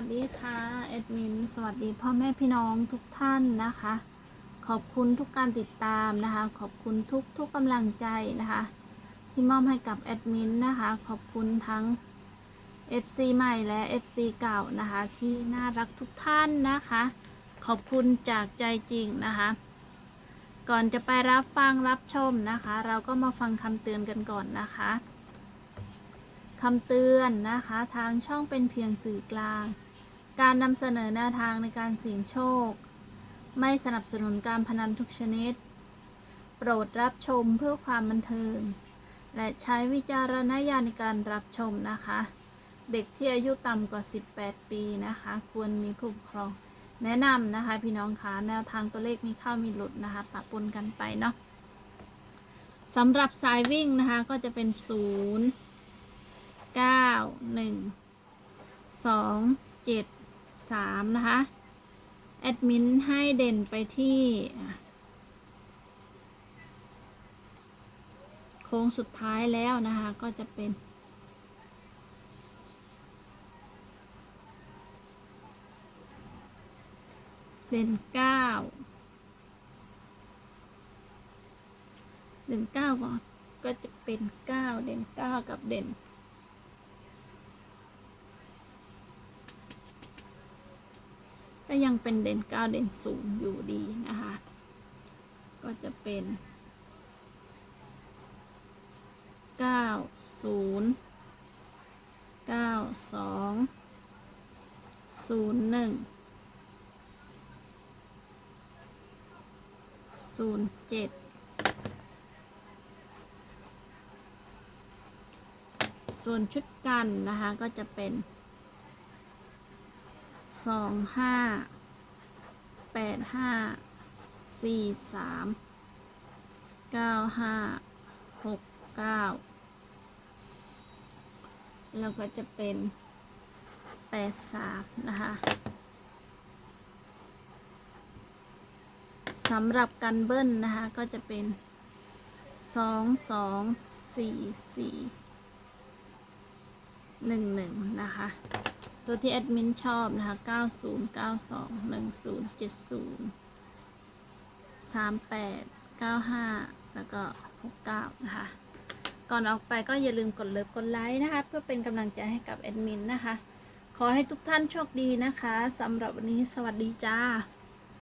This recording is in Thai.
วัสดีค่ะแอดมินสวัสดีพ่อแม่พี่น้องทุกท่านนะคะ ขอบคุณทุกการติดตามนะคะ ขอบคุณทุกทุกกำลังใจนะคะ ที่มอบให้กับแอดมินนะคะ ขอบคุณทั้ง FC ใหม่และ FC เก่านะคะ ที่น่ารักทุกท่านนะคะ ขอบคุณจากใจจริงนะคะ ก่อนจะไปรับฟังรับชมนะคะ เราก็มาฟังคำเตือนกันก่อนนะคะคำเตือนนะคะทางช่องเป็นเพียงสื่อกลาง การนำเสนอแนวทางในการเสี่ยงโชค ไม่สนับสนุนการพนันทุกชนิด โปรดรับชมเพื่อความบันเทิง และใช้วิจารณญาณในการรับชมนะคะ เด็กที่อายุต่ำกว่า 18 ปีนะคะ ควรมีผู้ปกครองแนะนำนะคะ พี่น้องคะแนวทางตัวเลขมีเข้ามีหลุดนะคะปะปนกันไปเนาะสำหรับสายวิ่งนะคะก็จะเป็น0เก้าห นึ่งสามนะคะ แอดมินให้เด่นไปที่โค้งสุดท้ายแล้วนะคะ ก็จะเป็นเด่นเก้าเด่นเก้าก็จะเป็นเก้าเด่นเก้ากับเด่น ก็ยังเป็นเด่นเก้าเด่นสูงอยู่ดีนะคะ ก็จะเป็นเก้าศูนย์เก้าสองศูนย์หนึ่งศูนย์เจ็ดส่วนชุดกันนะคะก็จะเป็น สองห้าแปดห้าสี่สามเก้าห้าหกเก้าแล้วก็จะเป็นแปดสามนะคะสำหรับกันเบิ้ลนะคะ ก็จะเป็นสองสองสี่สี่ หนึ่งหนึ่งนะคะ ตัวที่แอดมินชอบนะคะ90 92 10 70 38 95แล้วก็69นะคะ ก่อนออกไปก็อย่าลืมกดเลิฟกดไลค์นะคะ เพื่อเป็นกำลังใจให้กับแอดมินนะคะ ขอให้ทุกท่านโชคดีนะคะสำหรับวันนี้สวัสดีจ้า